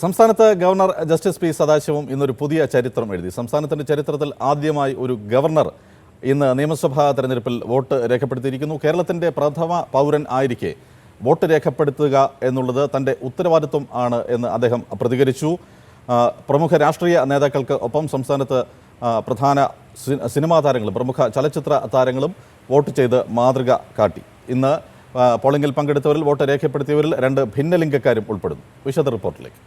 സംസ്ഥാനത്ത് governor justice P Sadasivam ഇന്നൊരു പുതിയ ചരിത്രം എഴുതി. സംസ്ഥാനത്തിന്റെ ചരിത്രത്തിൽ ആദ്യമായി ഒരു ഗവർണർ ഇന്ന് നിയമസഭാ തെരഞ്ഞെടുപ്പിൽ വോട്ട് രേഖപ്പെടുത്തിയിരിക്കുന്നു. കേരളത്തിന്റെ പ്രഥമ പൗരൻ ആയിരിക്കെ വോട്ട് രേഖപ്പെടുത്തുക എന്നുള്ളത് തന്റെ ഉത്തരവാദിത്വം ആണ് എന്ന് അദ്ദേഹം പ്രതികരിച്ചു. പ്രമുഖ രാഷ്ട്രീയ നേതാക്കൾക്ക് ഒപ്പം സംസ്ഥാനത്ത് പ്രധാന സിനിമാ താരങ്ങളും പ്രമുഖ ചലച്ചിത്ര താരങ്ങളും വോട്ട് ചെയ്ത് മാതൃക കാട്ടി. ഇന്ന് പോളിംഗിൽ പങ്കെടുത്തവരിൽ വോട്ട് രേഖപ്പെടുത്തിയവരിൽ രണ്ട് ഭിന്നലിംഗക്കാരും ഉൾപ്പെടുന്നു. വിശദ റിപ്പോർട്ടിലേക്ക്.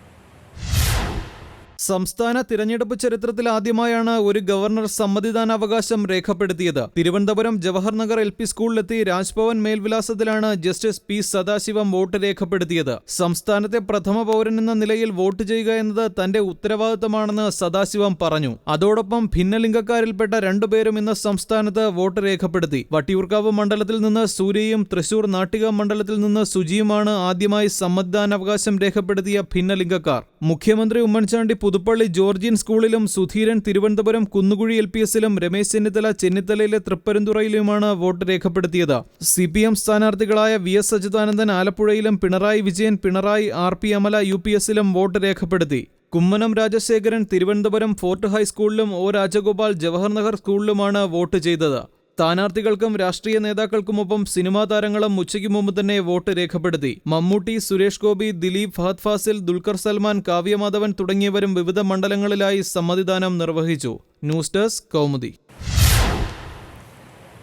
സംസ്ഥാന തിരഞ്ഞെടുപ്പ് ചരിത്രത്തിൽ ആദ്യമായാണ് ഒരു ഗവർണർ സമ്മതിദാനാവകാശം രേഖപ്പെടുത്തിയത്. തിരുവനന്തപുരം ജവഹർ നഗർ എൽ പി സ്കൂളിലെത്തി രാജ്ഭവൻ മേൽവിലാസത്തിലാണ് ജസ്റ്റിസ് പി സദാശിവം വോട്ട് രേഖപ്പെടുത്തിയത്. സംസ്ഥാനത്തെ പ്രഥമ പൗരൻ എന്ന നിലയിൽ വോട്ട് ചെയ്യുക എന്നത് തന്റെ ഉത്തരവാദിത്തമാണെന്ന് സദാശിവം പറഞ്ഞു. അതോടൊപ്പം ഭിന്നലിംഗക്കാരിൽപ്പെട്ട രണ്ടുപേരും ഇന്ന് സംസ്ഥാനത്ത് വോട്ട് രേഖപ്പെടുത്തി. വട്ടിയൂർക്കാവ് മണ്ഡലത്തിൽ നിന്ന് സൂര്യയും തൃശൂർ നാട്ടിക മണ്ഡലത്തിൽ നിന്ന് സുജിയുമാണ് ആദ്യമായി സമ്മതിദാനാവകാശം രേഖപ്പെടുത്തിയ ഭിന്നലിംഗക്കാർ. മുഖ്യമന്ത്രി ഉമ്മൻചാണ്ടി പുതുപ്പള്ളി ജോർജിയൻ സ്കൂളിലും സുധീരൻ തിരുവനന്തപുരം കുന്നുകുഴി എൽ പി എസിലും രമേശ് ചെന്നിത്തല ചെന്നിത്തലയിലെ തൃപ്പരന്തുറയിലുമാണ് വോട്ട് രേഖപ്പെടുത്തിയത്. സി പി എം സ്ഥാനാർത്ഥികളായ വി എസ് അച്യുതാനന്ദൻ ആലപ്പുഴയിലും Pinarayi Vijayan Pinarayi R P Amala U P എസിലും vote രേഖപ്പെടുത്തി. കുമ്മനം രാജശേഖരൻ തിരുവനന്തപുരം ഫോർട്ട് ഹൈസ്കൂളിലും ഒ രാജഗോപാൽ ജവഹർ നഗർ സ്കൂളിലുമാണ് വോട്ട് ചെയ്തത്. സ്ഥാനാർത്ഥികൾക്കും രാഷ്ട്രീയ നേതാക്കൾക്കുമൊപ്പം സിനിമാ താരങ്ങളും ഉച്ചയ്ക്ക് മുമ്പ് തന്നെ വോട്ട് രേഖപ്പെടുത്തി. മമ്മൂട്ടി സുരേഷ് ഗോപി ദിലീപ് ഫഹദ് ഫാസിൽ ദുൽഖർ സൽമാൻ കാവ്യമാധവൻ തുടങ്ങിയവരും വിവിധ മണ്ഡലങ്ങളിലായി സമ്മതിദാനം നിർവഹിച്ചു. News desk Kaumudi.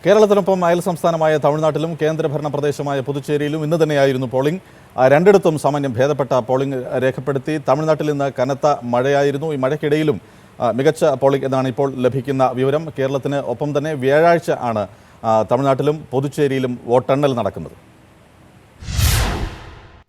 കേരളത്തിനൊപ്പം അയൽ സംസ്ഥാനമായ തമിഴ്നാട്ടിലും കേന്ദ്രഭരണ പ്രദേശമായ പുതുച്ചേരിയിലും ഇന്ന് തന്നെയായിരുന്നു പോളിംഗ്. രണ്ടിടത്തും സാമാന്യം ഭേദപ്പെട്ട പോളിംഗ് രേഖപ്പെടുത്തി. തമിഴ്നാട്ടിൽ ഇന്ന് കനത്ത മഴയായിരുന്നു. ഈ മഴയ്ക്കിടയിലും മികച്ച പോളിംഗ് എന്നാണ് ഇപ്പോൾ ലഭിക്കുന്ന വിവരം. കേരളത്തിന് ഒപ്പം തന്നെ വ്യാഴാഴ്ച ആണ് തമിഴ്നാട്ടിലും പുതുച്ചേരിയിലും വോട്ടെണ്ണൽ നടക്കുന്നത്.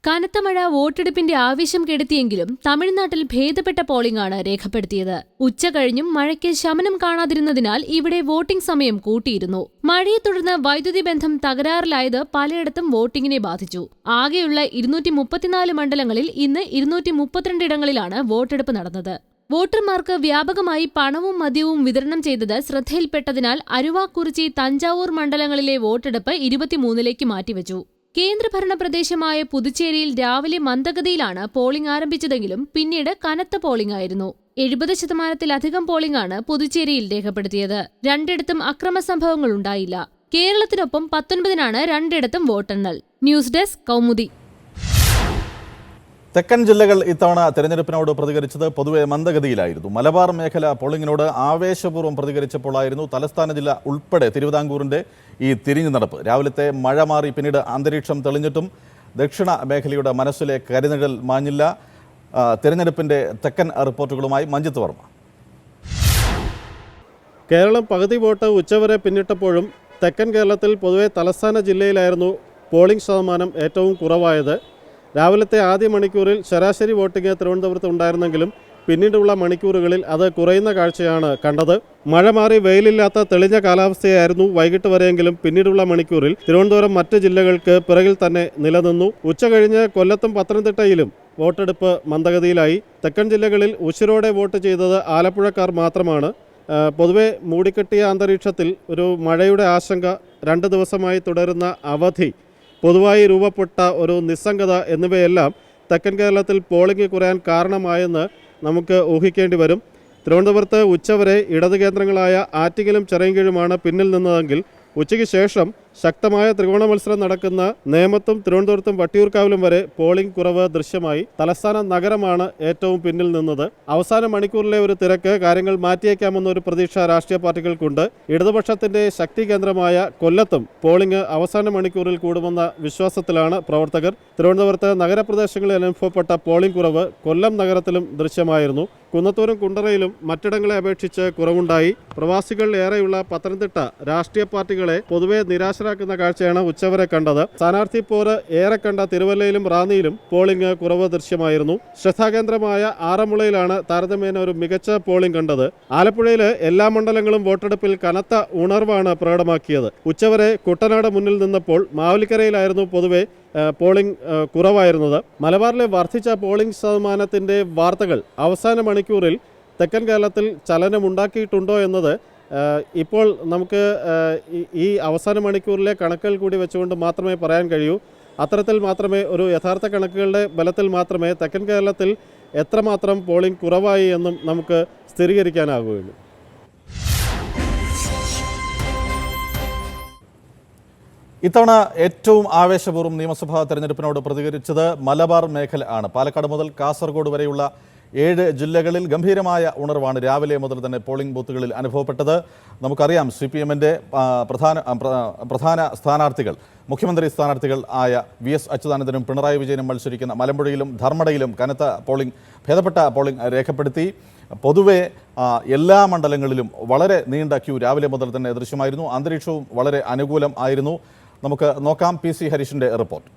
കനത്ത മഴ വോട്ടെടുപ്പിന്റെ ആവേശം കെടുത്തിയെങ്കിലും തമിഴ്നാട്ടിൽ ഭേദപ്പെട്ട പോളിംഗ് ആണ് രേഖപ്പെടുത്തിയത്. ഉച്ച കഴിഞ്ഞും മഴയ്ക്ക് ശമനം കാണാതിരുന്നതിനാൽ ഇവിടെ വോട്ടിംഗ് സമയം കൂട്ടിയിരുന്നു. മഴയെ തുടർന്ന് വൈദ്യുതി ബന്ധം തകരാറിലായത് പലയിടത്തും വോട്ടിംഗിനെ ബാധിച്ചു. ആകെയുള്ള ഇരുന്നൂറ്റി മുപ്പത്തിനാല് മണ്ഡലങ്ങളിൽ ഇന്ന് ഇരുന്നൂറ്റി മുപ്പത്തിരണ്ട് ഇടങ്ങളിലാണ് വോട്ടെടുപ്പ് നടന്നത്. വോട്ടർമാർക്ക് വ്യാപകമായി പണവും മദ്യവും വിതരണം ചെയ്തത് ശ്രദ്ധയിൽപ്പെട്ടതിനാൽ അരുവാക്കുറിച്ചി തഞ്ചാവൂർ മണ്ഡലങ്ങളിലെ വോട്ടെടുപ്പ് ഇരുപത്തിമൂന്നിലേക്ക് മാറ്റിവെച്ചു. കേന്ദ്രഭരണ പ്രദേശമായ പുതുച്ചേരിയിൽ രാവിലെ മന്ദഗതിയിലാണ് പോളിംഗ് ആരംഭിച്ചതെങ്കിലും പിന്നീട് കനത്ത പോളിംഗ് ആയിരുന്നു. എഴുപത് ശതമാനത്തിലധികം പോളിംഗാണ് പുതുച്ചേരിയിൽ രേഖപ്പെടുത്തിയത്. രണ്ടിടത്തും അക്രമ സംഭവങ്ങൾ ഉണ്ടായില്ല. കേരളത്തിനൊപ്പം പത്തൊൻപതിനാണ് രണ്ടിടത്തും വോട്ടെണ്ണൽ. News desk Kaumudi. തെക്കൻ ജില്ലകൾ ഇത്തവണ തെരഞ്ഞെടുപ്പിനോട് പ്രതികരിച്ചത് പൊതുവെ മന്ദഗതിയിലായിരുന്നു. മലബാർ മേഖല പോളിംഗിനോട് ആവേശപൂർവം പ്രതികരിച്ചപ്പോഴായിരുന്നു തലസ്ഥാന ജില്ല ഉൾപ്പെടെ തിരുവിതാംകൂറിന്റെ ഈ തിരിഞ്ഞു നടപ്പ് രാവിലത്തെ മഴ മാറി പിന്നീട് അന്തരീക്ഷം തെളിഞ്ഞിട്ടും ദക്ഷിണ മേഖലയുടെ മനസ്സിലെ കരിനിഴൽ മാഞ്ഞില്ല. ആ, തെരഞ്ഞെടുപ്പിന്റെ തെക്കൻ റിപ്പോർട്ടുകളുമായി മഞ്ജിത്ത് വർമ്മ. കേരളം പകുതി വോട്ട് ഉച്ചവരെ പിന്നിട്ടപ്പോഴും തെക്കൻ കേരളത്തിൽ പൊതുവെ തലസ്ഥാന ജില്ലയിലായിരുന്നു പോളിംഗ് ശതമാനം ഏറ്റവും കുറവായത്. രാവിലത്തെ ആദ്യ മണിക്കൂറിൽ ശരാശരി വോട്ടിംഗ് തിരുവനന്തപുരത്ത് ഉണ്ടായിരുന്നെങ്കിലും പിന്നീടുള്ള മണിക്കൂറുകളിൽ അത് കുറയുന്ന കാഴ്ചയാണ് കണ്ടത്. മഴ മാറി വെയിലില്ലാത്ത തെളിഞ്ഞ കാലാവസ്ഥയായിരുന്നു വൈകിട്ട് വരെയെങ്കിലും പിന്നീടുള്ള മണിക്കൂറിൽ തിരുവനന്തപുരം മറ്റ് ജില്ലകൾക്ക് പിറകിൽ തന്നെ നിലനിന്നു. ഉച്ച കഴിഞ്ഞ് കൊല്ലത്തും പത്തനംതിട്ടയിലും വോട്ടെടുപ്പ് മന്ദഗതിയിലായി. തെക്കൻ ജില്ലകളിൽ ഉശിരോടെ വോട്ട് ചെയ്തത് ആലപ്പുഴക്കാർ മാത്രമാണ്. പൊതുവെ മൂടിക്കെട്ടിയ അന്തരീക്ഷത്തിൽ ഒരു മഴയുടെ ആശങ്ക രണ്ട് ദിവസമായി തുടരുന്ന അവധി പൊതുവായി രൂപപ്പെട്ട ഒരു നിസ്സംഗത എന്നിവയെല്ലാം തെക്കൻ കേരളത്തിൽ പോളിംഗ് കുറയാൻ കാരണമായെന്ന് നമുക്ക് ഊഹിക്കേണ്ടി വരും. തിരുവനന്തപുരത്ത് ഉച്ചവരെ ഇടത് കേന്ദ്രങ്ങളായ ആറ്റിങ്ങലും ചെറിയൻകീഴുമാണ് പിന്നിൽ നിന്നതെങ്കിൽ ഉച്ചയ്ക്ക് ശേഷം ശക്തമായ ത്രികോണ മത്സരം നടക്കുന്ന നേമത്തും തിരുവനന്തപുരത്തും വട്ടിയൂർക്കാവിലും വരെ പോളിംഗ് കുറവ് ദൃശ്യമായി. തലസ്ഥാന നഗരമാണ് ഏറ്റവും പിന്നിൽ നിന്നത്. അവസാന മണിക്കൂറിലെ ഒരു തിരക്ക് കാര്യങ്ങൾ മാറ്റിയേക്കാമെന്നൊരു പ്രതീക്ഷ രാഷ്ട്രീയ പാർട്ടികൾക്കുണ്ട്. ഇടതുപക്ഷത്തിന്റെ ശക്തി കേന്ദ്രമായ കൊല്ലത്തും പോളിംഗ് അവസാന മണിക്കൂറിൽ കൂടുമെന്ന വിശ്വാസത്തിലാണ് പ്രവർത്തകർ. തിരുവനന്തപുരത്ത് നഗരപ്രദേശങ്ങളിൽ അനുഭവപ്പെട്ട പോളിംഗ് കുറവ് കൊല്ലം നഗരത്തിലും ദൃശ്യമായിരുന്നു. കുന്നത്തൂരും കുണ്ടറയിലും മറ്റിടങ്ങളെ അപേക്ഷിച്ച് കുറവുണ്ടായി. പ്രവാസികൾ ഏറെയുള്ള പത്തനംതിട്ട രാഷ്ട്രീയ പാർട്ടികളെ പൊതുവെ നിരാശരാക്കുന്ന കാഴ്ചയാണ് ഉച്ചവരെ കണ്ടത്. സ്ഥാനാർത്ഥി പോര് ഏറെ കണ്ട തിരുവല്ലയിലും റാന്നിയിലും പോളിംഗ് കുറവ് ദൃശ്യമായിരുന്നു. ശ്രദ്ധാകേന്ദ്രമായ ആറന്മുളയിലാണ് താരതമ്യേന ഒരു മികച്ച പോളിംഗ് കണ്ടത്. ആലപ്പുഴയിലെ എല്ലാ മണ്ഡലങ്ങളും വോട്ടെടുപ്പിൽ കനത്ത ഉണർവാണ് പ്രകടമാക്കിയത്. ഉച്ചവരെ കുട്ടനാട് മുന്നിൽ നിന്നപ്പോൾ മാവലിക്കരയിലായിരുന്നു പൊതുവെ പോളിംഗ് കുറവായിരുന്നത്. മലബാറിലെ വർദ്ധിച്ച പോളിംഗ് ശതമാനത്തിന്റെ വാർത്തകൾ അവസാന മണിക്കൂറിൽ തെക്കൻ കേരളത്തിൽ ചലനമുണ്ടാക്കിയിട്ടുണ്ടോ എന്നത് ഇപ്പോൾ നമുക്ക് ഈ- അവസാന മണിക്കൂറിലെ കണക്കുകൾ കൂടി വെച്ചുകൊണ്ട് മാത്രമേ പറയാൻ കഴിയൂ. അത്തരത്തിൽ മാത്രമേ ഒരു യഥാർത്ഥ കണക്കുകളുടെ ബലത്തിൽ മാത്രമേ തെക്കൻ കേരളത്തിൽ എത്രമാത്രം പോളിംഗ് കുറവായി എന്നും നമുക്ക് സ്ഥിരീകരിക്കാനാവുകയുള്ളൂ. ഇത്തവണ ഏറ്റവും ആവേശപൂർവം നിയമസഭാ തെരഞ്ഞെടുപ്പിനോട് പ്രതികരിച്ചത് മലബാർ മേഖല ആണ്. പാലക്കാട് മുതൽ കാസർഗോഡ് വരെയുള്ള ഏഴ് ജില്ലകളിൽ ഗംഭീരമായ ഉണർവാണ് രാവിലെ മുതൽ തന്നെ പോളിംഗ് ബൂത്തുകളിൽ അനുഭവപ്പെട്ടത്. നമുക്കറിയാം സി പി എമ്മിന്റെ പ്രധാന പ്രധാന സ്ഥാനാർത്ഥികൾ മുഖ്യമന്ത്രി സ്ഥാനാർത്ഥികൾ ആയ വി എസ് അച്യുതാനന്ദനും പിണറായി വിജയനും മത്സരിക്കുന്ന മലമ്പുഴയിലും ധർമ്മടയിലും കനത്ത പോളിംഗ് ഭേദപ്പെട്ട പോളിംഗ് രേഖപ്പെടുത്തി. പൊതുവെ എല്ലാ മണ്ഡലങ്ങളിലും വളരെ നീണ്ട ക്യൂ രാവിലെ മുതൽ തന്നെ ദൃശ്യമായിരുന്നു. അന്തരീക്ഷവും വളരെ അനുകൂലം ആയിരുന്നു. നമുക്ക് നോക്കാം പി സി ഹരീഷിന്റെ റിപ്പോർട്ട്.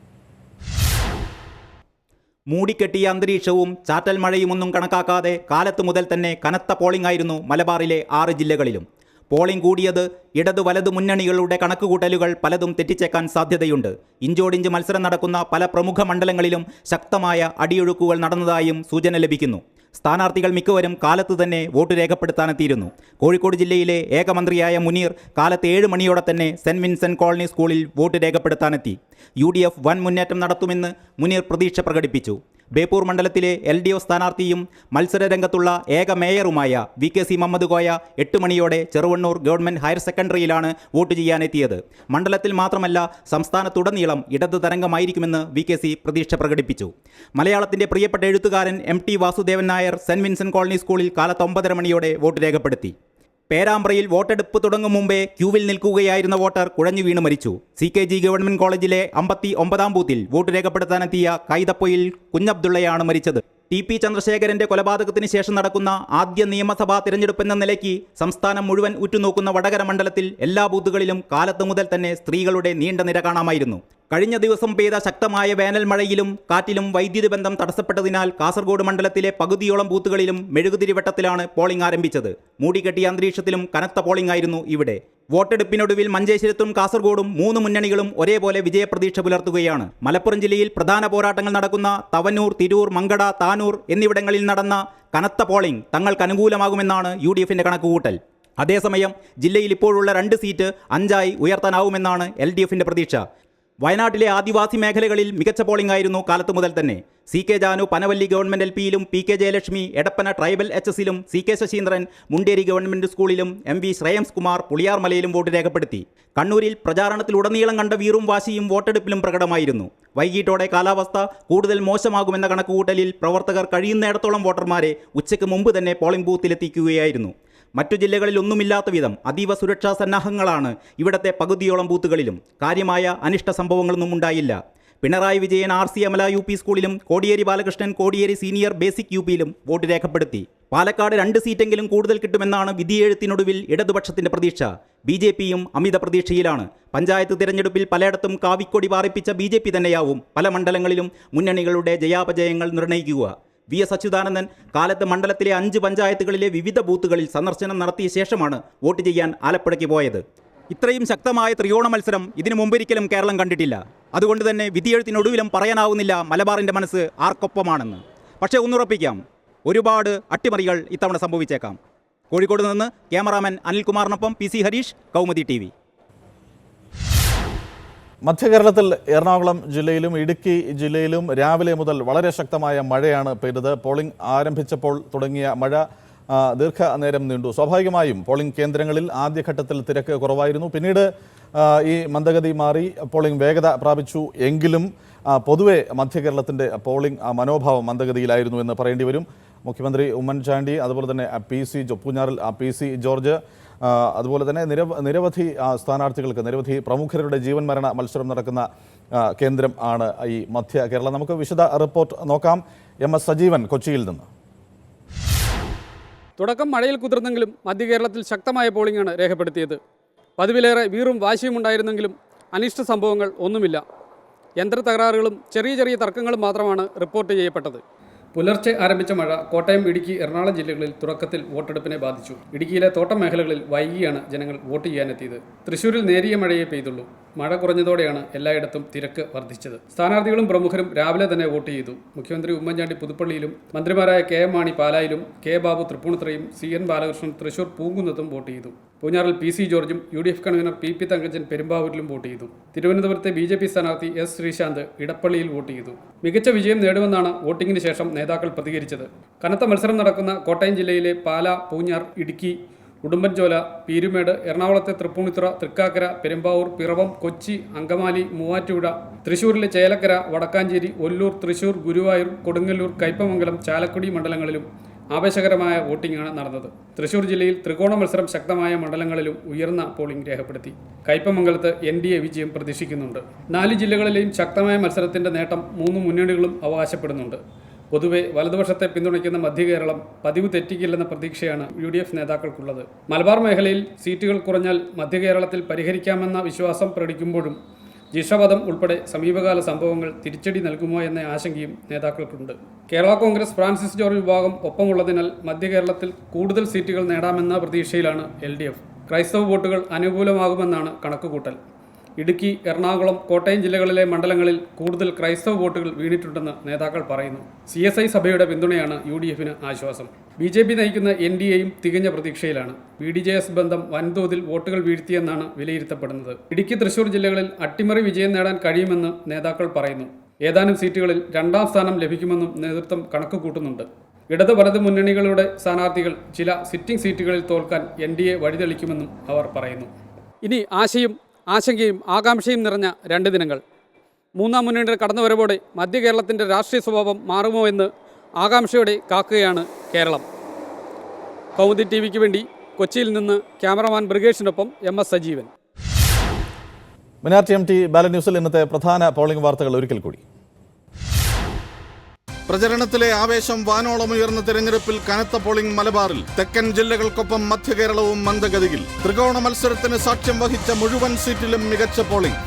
മൂടിക്കെട്ടിയ അന്തരീക്ഷവും ചാറ്റൽ മഴയുമൊന്നും കണക്കാക്കാതെ കാലത്തു മുതൽ തന്നെ കനത്ത പോളിംഗ് ആയിരുന്നു മലബാറിലെ ആറ് ജില്ലകളിലും. പോളിംഗ് കൂടിയത് ഇടതു വലതു മുന്നണികളുടെ കണക്കുകൂട്ടലുകൾ പലതും തെറ്റിച്ചേക്കാൻ സാധ്യതയുണ്ട്. ഇഞ്ചോടിഞ്ച് മത്സരം നടക്കുന്ന പല പ്രമുഖ മണ്ഡലങ്ങളിലും ശക്തമായ അടിയൊഴുക്കുകൾ നടന്നതായും സൂചന ലഭിക്കുന്നു. സ്ഥാനാർത്ഥികൾ മിക്കവരും കാലത്ത് തന്നെ വോട്ട് രേഖപ്പെടുത്താനെത്തിയിരുന്നു. കോഴിക്കോട് ജില്ലയിലെ ഏകമന്ത്രിയായ മുനീർ കാലത്ത് ഏഴ് മണിയോടെ തന്നെ സെന്റ് വിൻസെന്റ് കോളനി സ്കൂളിൽ വോട്ട് രേഖപ്പെടുത്താനെത്തി. യു ഡി എഫ് വൻ മുന്നേറ്റം നടത്തുമെന്ന് മുനീർ പ്രതീക്ഷ പ്രകടിപ്പിച്ചു. ബേപ്പൂർ മണ്ഡലത്തിലെ എൽ ഡി എഫ് സ്ഥാനാർത്ഥിയും മത്സരരംഗത്തുള്ള ഏക മേയറുമായ V K C Muhammed Koya എട്ട് മണിയോടെ ചെറുവണ്ണൂർ ഗവൺമെന്റ് ഹയർ സെക്കൻഡറിയിലാണ് വോട്ട് ചെയ്യാനെത്തിയത്. മണ്ഡലത്തിൽ മാത്രമല്ല സംസ്ഥാനത്തുടനീളം ഇടത് തരംഗമായിരിക്കുമെന്ന് വി കെ സി പ്രതീക്ഷ പ്രകടിപ്പിച്ചു. മലയാളത്തിന്റെ പ്രിയപ്പെട്ട എഴുത്തുകാരൻ M T Vasudevan Nair saint Vincent colony സ്കൂളിൽ കാലത്ത് ഒമ്പതര മണിയോടെ വോട്ട് രേഖപ്പെടുത്തി. പേരാമ്പ്രയിൽ വോട്ടെടുപ്പ് തുടങ്ങും മുമ്പേ ക്യൂവിൽ നിൽക്കുകയായിരുന്ന വോട്ടർ കുഴഞ്ഞു വീണ് മരിച്ചു. സി കെ ജി ഗവൺമെന്റ് കോളേജിലെ അമ്പത്തി ഒമ്പതാം ബൂത്തിൽ വോട്ട് രേഖപ്പെടുത്താനെത്തിയ കൈതപ്പൊയിൽ കുഞ്ഞബ്ദുള്ളയാണ് മരിച്ചത്. ടി പി ചന്ദ്രശേഖരന്റെ കൊലപാതകത്തിന് ശേഷം നടക്കുന്ന ആദ്യ നിയമസഭാ തിരഞ്ഞെടുപ്പ് എന്ന നിലയ്ക്ക് സംസ്ഥാനം മുഴുവൻ ഉറ്റുനോക്കുന്ന വടകര മണ്ഡലത്തിൽ എല്ലാ ബൂത്തുകളിലും കാലത്ത് മുതൽ തന്നെ സ്ത്രീകളുടെ നീണ്ട നിര കാണാമായിരുന്നു. കഴിഞ്ഞ ദിവസം പെയ്ത ശക്തമായ വേനൽ മഴയിലും കാറ്റിലും വൈദ്യുതി ബന്ധം തടസ്സപ്പെട്ടതിനാൽ കാസർഗോഡ് മണ്ഡലത്തിലെ പകുതിയോളം ബൂത്തുകളിലും മെഴുകുതിരിവട്ടത്തിലാണ് പോളിംഗ് ആരംഭിച്ചത്. മൂടിക്കെട്ടിയ അന്തരീക്ഷത്തിലും കനത്ത പോളിംഗ് ആയിരുന്നു ഇവിടെ. വോട്ടെടുപ്പിനൊടുവിൽ മഞ്ചേശ്വരത്തും കാസർഗോഡും മൂന്ന് മുന്നണികളും ഒരേപോലെ വിജയപ്രതീക്ഷ പുലർത്തുകയാണ്. മലപ്പുറം ജില്ലയിൽ പ്രധാന പോരാട്ടങ്ങൾ നടക്കുന്ന തവന്നൂർ തിരൂർ മങ്കട താനൂർ എന്നിവിടങ്ങളിൽ നടന്ന കനത്ത പോളിംഗ് തങ്ങൾക്ക് അനുകൂലമാകുമെന്നാണ് യു ഡി എഫിന്റെ കണക്കുകൂട്ടൽ. അതേസമയം ജില്ലയിൽ ഇപ്പോഴുള്ള രണ്ട് സീറ്റ് അഞ്ചായി ഉയർത്താനാവുമെന്നാണ് എൽ ഡി പ്രതീക്ഷ. വയനാട്ടിലെ ആദിവാസി മേഖലകളിൽ മികച്ച പോളിംഗ് ആയിരുന്നു കാലത്ത് മുതൽ തന്നെ. C K Janu Panavally government L പിയിലും P K Jayalakshmi Edappana tribal H എസിലും C K Saseendran Munderi government സ്കൂളിലും എം വി ശ്രേയംസ് കുമാർ പുളിയാർമലയിലും വോട്ട് രേഖപ്പെടുത്തി. കണ്ണൂരിൽ പ്രചാരണത്തിലുടനീളം കണ്ട വീറും വാശിയും വോട്ടെടുപ്പിലും പ്രകടമായിരുന്നു. വൈകിട്ടോടെ കാലാവസ്ഥ കൂടുതൽ മോശമാകുമെന്ന കണക്കുകൂട്ടലിൽ പ്രവർത്തകർ കഴിയുന്നിടത്തോളം വോട്ടർമാരെ ഉച്ചയ്ക്ക് മുമ്പ് തന്നെ പോളിംഗ് ബൂത്തിലെത്തിക്കുകയായിരുന്നു മറ്റു ജില്ലകളിൽ ഒന്നുമില്ലാത്ത വിധം അതീവ സുരക്ഷാ സന്നാഹങ്ങളാണ് ഇവിടത്തെ പകുതിയോളം ബൂത്തുകളിലും. കാര്യമായ അനിഷ്ട സംഭവങ്ങളൊന്നും ഉണ്ടായില്ല. Pinarayi Vijayan R C Amala U P സ്കൂളിലും Kodiyeri Balakrishnan Kodiyeri senior basic U പിയിലും vote രേഖപ്പെടുത്തി. പാലക്കാട് രണ്ട് സീറ്റെങ്കിലും കൂടുതൽ കിട്ടുമെന്നാണ് വിധിയെഴുത്തിനൊടുവിൽ ഇടതുപക്ഷത്തിന്റെ പ്രതീക്ഷ. ബി ജെ പിയും അമിത പ്രതീക്ഷയിലാണ്. പഞ്ചായത്ത് തിരഞ്ഞെടുപ്പിൽ പലയിടത്തും കാവിക്കൊടി പാറിപ്പിച്ച ബി ജെ പി തന്നെയാവും പല മണ്ഡലങ്ങളിലും മുന്നണികളുടെ ജയാപജയങ്ങൾ നിർണയിക്കുക വി എസ് അച്യുതാനന്ദൻ കാലത്ത് മണ്ഡലത്തിലെ അഞ്ച് പഞ്ചായത്തുകളിലെ വിവിധ ബൂത്തുകളിൽ സന്ദർശനം നടത്തിയ ശേഷമാണ് വോട്ട് ചെയ്യാൻ ആലപ്പുഴയ്ക്ക് പോയത്. ഇത്രയും ശക്തമായ ത്രികോണ മത്സരം ഇതിനു മുമ്പൊരിക്കലും കേരളം കണ്ടിട്ടില്ല. അതുകൊണ്ട് തന്നെ വിധിയെഴുത്തിനൊടുവിലും പറയാനാവുന്നില്ല മലബാറിന്റെ മനസ്സ് ആർക്കൊപ്പമാണെന്ന്. പക്ഷേ ഒന്നുറപ്പിക്കാം ഒരുപാട് അട്ടിമറികൾ ഇത്തവണ സംഭവിച്ചേക്കാം. കോഴിക്കോട് നിന്ന് cameraman അനിൽകുമാറിനൊപ്പം P C Harish Kaumudi T V മധ്യകേരളത്തിൽ Ernakulam ജില്ലയിലും ഇടുക്കി ജില്ലയിലും രാവിലെ മുതൽ വളരെ ശക്തമായ മഴയാണ് പെയ്തത്. പോളിംഗ് ആരംഭിച്ചപ്പോൾ തുടങ്ങിയ മഴ ദീർഘ ദീർഘനേരം നീണ്ടു. സ്വാഭാവികമായും പോളിംഗ് കേന്ദ്രങ്ങളിൽ ആദ്യഘട്ടത്തിൽ തിരക്ക് കുറവായിരുന്നു. പിന്നീട് ഈ മന്ദഗതി മാറി പോളിംഗ് വേഗത പ്രാപിച്ചു എങ്കിലും പൊതുവെ മധ്യകേരളത്തിന്റെ പോളിംഗ് മനോഭാവം മന്ദഗതിയിലായിരുന്നു എന്ന് പറയേണ്ടി വരും. മുഖ്യമന്ത്രി ഉമ്മൻചാണ്ടി അതുപോലെ തന്നെ പി സി ജോ- പി സി ജോർജ് അതുപോലെ തന്നെ നിരവ നിരവധി സ്ഥാനാർത്ഥികൾക്ക് നിരവധി പ്രമുഖരുടെ ജീവൻ മരണ മത്സരം നടക്കുന്ന കേന്ദ്രം ആണ് ഈ മധ്യ കേരളം. നമുക്ക് വിശദ റിപ്പോർട്ട് നോക്കാം. എം എസ് സജീവൻ കൊച്ചിയിൽ നിന്ന്. തുടക്കം മഴയിൽ കുതിർന്നെങ്കിലും മധ്യ കേരളത്തിൽ ശക്തമായ പോളിംഗാണ് രേഖപ്പെടുത്തിയത്. പതിവിലേറെ വീറും വാശിയും ഉണ്ടായിരുന്നെങ്കിലും അനിഷ്ട സംഭവങ്ങൾ ഒന്നുമില്ല. യന്ത്ര തകരാറുകളും ചെറിയ ചെറിയ തർക്കങ്ങളും മാത്രമാണ് റിപ്പോർട്ട് ചെയ്യപ്പെട്ടത്. പുലർച്ചെ ആരംഭിച്ച മഴ കോട്ടയം ഇടുക്കി എറണാകുളം ജില്ലകളിൽ തുടക്കത്തിൽ വോട്ടെടുപ്പിനെ ബാധിച്ചു. ഇടുക്കിയിലെ തോട്ടം മേഖലകളിൽ വൈകിയാണ് ജനങ്ങൾ വോട്ട് ചെയ്യാനെത്തിയത്. തൃശൂരിൽ നേരിയ മഴയെ പെയ്തുള്ളൂ. മഴ കുറഞ്ഞതോടെയാണ് എല്ലായിടത്തും തിരക്ക് വർദ്ധിച്ചത്. സ്ഥാനാർത്ഥികളും പ്രമുഖരും രാവിലെ തന്നെ വോട്ട് ചെയ്തു. മുഖ്യമന്ത്രി ഉമ്മൻചാണ്ടി പുതുപ്പള്ളിയിലും മന്ത്രിമാരായ കെ എം മാണി പാലായിലും കെ ബാബു തൃപ്പൂണിത്തുറയും സി എൻ ബാലകൃഷ്ണൻ തൃശൂർ പൂങ്കുന്നത്തും വോട്ട് ചെയ്തു. പൂഞ്ഞാറിൽ പി സി ജോർജും U D F convener P P Thankachan പെരുമ്പാവൂരിലും vote ചെയ്തു. തിരുവനന്തപുരത്തെ ബി ജെ പി സ്ഥാനാർത്ഥി എസ് ശ്രീശാന്ത് ഇടപ്പള്ളിയിൽ വോട്ട് ചെയ്തു. മികച്ച വിജയം നേടുമെന്നാണ് വോട്ടിംഗിന് ശേഷം നേതാക്കൾ പ്രതികരിച്ചത്. കനത്ത മത്സരം നടക്കുന്ന കോട്ടയം ജില്ലയിലെ പാല പൂഞ്ഞാർ ഇടുക്കി ഉടുമ്പൻചോല പീരുമേട് എറണാകുളത്തെ തൃപ്പൂണിത്തുറ തൃക്കാക്കര പെരുമ്പാവൂർ പിറവം കൊച്ചി അങ്കമാലി മൂവാറ്റുപുഴ തൃശൂരിലെ ചേലക്കര വടക്കാഞ്ചേരി ഒല്ലൂർ തൃശൂർ ഗുരുവായൂർ കൊടുങ്ങല്ലൂർ കയ്പമംഗലം ചാലക്കുടി മണ്ഡലങ്ങളിലും ആവേശകരമായ വോട്ടിംഗാണ് നടന്നത്. തൃശൂർ ജില്ലയിൽ ത്രികോണ മത്സരം ശക്തമായ മണ്ഡലങ്ങളിലും ഉയർന്ന പോളിംഗ് രേഖപ്പെടുത്തി. കയ്പമംഗലത്ത് എൻ ഡി എ വിജയം പ്രതീക്ഷിക്കുന്നുണ്ട്. നാല് ജില്ലകളിലെയും ശക്തമായ മത്സരത്തിന്റെ നേട്ടം മൂന്ന് മുന്നണികളും അവകാശപ്പെടുന്നുണ്ട്. പൊതുവെ വലതുപക്ഷത്തെ പിന്തുണയ്ക്കുന്ന മധ്യകേരളം പതിവ് തെറ്റിക്കില്ലെന്ന പ്രതീക്ഷയാണ് യു ഡി എഫ് നേതാക്കൾക്കുള്ളത്. മലബാർ മേഖലയിൽ സീറ്റുകൾ കുറഞ്ഞാൽ മധ്യകേരളത്തിൽ പരിഹരിക്കാമെന്ന വിശ്വാസം പ്രകടിക്കുമ്പോഴും ജിഷവധം ഉൾപ്പെടെ സമീപകാല സംഭവങ്ങൾ തിരിച്ചടി നൽകുമോ എന്ന ആശങ്കയും നേതാക്കൾക്കുണ്ട്. കേരള കോൺഗ്രസ് ഫ്രാൻസിസ് ജോർജ് വിഭാഗം ഒപ്പമുള്ളതിനാൽ മധ്യ കേരളത്തിൽ കൂടുതൽ സീറ്റുകൾ നേടാമെന്ന പ്രതീക്ഷയിലാണ് എൽ ക്രൈസ്തവ വോട്ടുകൾ അനുകൂലമാകുമെന്നാണ് കണക്കുകൂട്ടൽ. ഇടുക്കി എറണാകുളം കോട്ടയം ജില്ലകളിലെ മണ്ഡലങ്ങളിൽ കൂടുതൽ ക്രൈസ്തവ വോട്ടുകൾ വീണിട്ടുണ്ടെന്ന് നേതാക്കൾ പറയുന്നു. സി എസ് ഐ സഭയുടെ പിന്തുണയാണ് യു ഡി എഫിന് ആശ്വാസം. ബി ജെ പി നയിക്കുന്ന എൻ ഡി എയും തികഞ്ഞ പ്രതീക്ഷയിലാണ്. ബി ഡി ജെ എസ് ബന്ധം വൻതോതിൽ വോട്ടുകൾ വീഴ്ത്തിയെന്നാണ് വിലയിരുത്തപ്പെടുന്നത്. ഇടുക്കി തൃശൂർ ജില്ലകളിൽ അട്ടിമറി വിജയം നേടാൻ കഴിയുമെന്ന് നേതാക്കൾ പറയുന്നു. ഏതാനും സീറ്റുകളിൽ രണ്ടാം സ്ഥാനം ലഭിക്കുമെന്നും നേതൃത്വം കണക്ക് കൂട്ടുന്നുണ്ട് ഇടത് വലത് മുന്നണികളുടെ സ്ഥാനാർത്ഥികൾ ചില സിറ്റിംഗ് സീറ്റുകളിൽ തോൽക്കാൻ എൻ ഡി എ വഴിതെളിക്കുമെന്നും അവർ പറയുന്നു. ഇനി ആശയും ആശങ്കയും ആകാംക്ഷയും നിറഞ്ഞ രണ്ട് ദിനങ്ങൾ. മൂന്നാം മുന്നണിയുടെ കടന്നുവരവോടെ മധ്യ കേരളത്തിന്റെ രാഷ്ട്രീയ സ്വഭാവം മാറുമോ എന്ന് ആകാംക്ഷയോടെ കാക്കുകയാണ് കേരളം. കൗമുദി ടി വിക്ക് വേണ്ടി കൊച്ചിയിൽ നിന്ന് ക്യാമറമാൻ ബ്രിഗേഷിനൊപ്പം എം എസ് സജീവൻ. മിനാർട്ടി എം ടി ബാലറ്റ് ന്യൂസിൽ ഇന്നത്തെ പ്രധാന പോളിംഗ് വാർത്തകൾ ഒരിക്കൽ കൂടി. പ്രചരണത്തിലെ ആവേശം വാനോളം വാനോളമുയർന്ന തിരഞ്ഞെടുപ്പിൽ കനത്ത പോളിംഗ് മലബാറിൽ. തെക്കൻ ജില്ലകൾക്കൊപ്പം മധ്യകേരളവും മന്ദഗതിയിൽ. ത്രികോണ മത്സരത്തിന് സാക്ഷ്യം വഹിച്ച മുഴുവൻ സീറ്റിലും മികച്ച പോളിംഗ്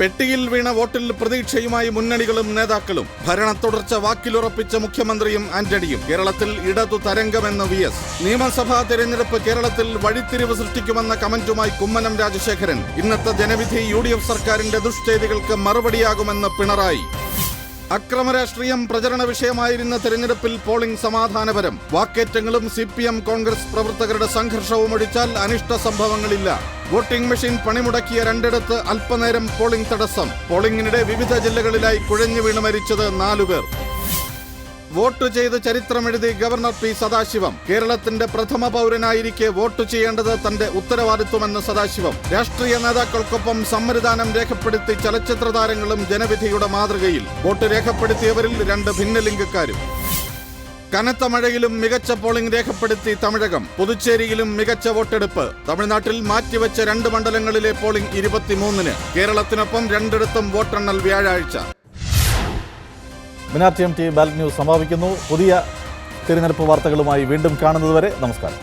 പെട്ടിയിൽ വീണ വോട്ടിൽ പ്രതീക്ഷയുമായി മുന്നണികളും നേതാക്കളും. ഭരണ തുടർച്ച വാക്കിലുറപ്പിച്ച മുഖ്യമന്ത്രിയും ആന്റണിയും. കേരളത്തിൽ ഇടതു തരംഗമെന്ന് വി എസ്. നിയമസഭാ തെരഞ്ഞെടുപ്പ് കേരളത്തിൽ വഴിത്തിരിവ് സൃഷ്ടിക്കുമെന്ന കമന്റുമായി കുമ്മനം രാജശേഖരൻ. ഇന്നത്തെ ജനവിധി യു സർക്കാരിന്റെ ദുഷ്ചെയ്തികൾക്ക് മറുപടിയാകുമെന്ന് പിണറായി. അക്രമരാഷ്ട്രീയം പ്രചരണ വിഷയമായിരുന്ന തെരഞ്ഞെടുപ്പിൽ പോളിംഗ് സമാധാനപരം. വാക്കേറ്റങ്ങളും സി പി എം കോൺഗ്രസ് പ്രവർത്തകരുടെ സംഘർഷവും ഒഴിച്ചാൽ അനിഷ്ട സംഭവങ്ങളില്ല. വോട്ടിംഗ് മെഷീൻ പണിമുടക്കിയ രണ്ടിടത്ത് അല്പനേരം പോളിംഗ് തടസ്സം. പോളിംഗിനിടെ വിവിധ ജില്ലകളിലായി കുഴഞ്ഞു വീണ് മരിച്ചത് നാലുപേർ. വോട്ട് ചെയ്ത് ചരിത്രമെഴുതി ഗവർണർ പി സദാശിവം. കേരളത്തിന്റെ പ്രഥമ പൗരനായിരിക്കെ വോട്ട് ചെയ്യേണ്ടത് തന്റെ ഉത്തരവാദിത്വമെന്ന് സദാശിവം. രാഷ്ട്രീയ നേതാക്കൾക്കൊപ്പം സമ്മതിദാനം രേഖപ്പെടുത്തി ചലച്ചിത്ര താരങ്ങളും ജനവിധിയുടെ മാതൃകയിൽ വോട്ട് രേഖപ്പെടുത്തിയവരിൽ രണ്ട് ഭിന്നലിംഗക്കാരും. കനത്ത മഴയിലും മികച്ച പോളിംഗ് രേഖപ്പെടുത്തി തമിഴകം. പുതുച്ചേരിയിലും മികച്ച വോട്ടെടുപ്പ്. തമിഴ്നാട്ടിൽ മാറ്റിവെച്ച രണ്ട് മണ്ഡലങ്ങളിലെ പോളിംഗ് ഇരുപത്തിമൂന്നിന്. കേരളത്തിനൊപ്പം രണ്ടിടത്തും വോട്ടെണ്ണൽ വ്യാഴാഴ്ച. മിനാർട്ടി എം ടി ബാലറ്റ് ന്യൂസ് സമാപിക്കുന്നു. പുതിയ തിരഞ്ഞെടുപ്പ് വാർത്തകളുമായി വീണ്ടും കാണുന്നതുവരെ നമസ്കാരം.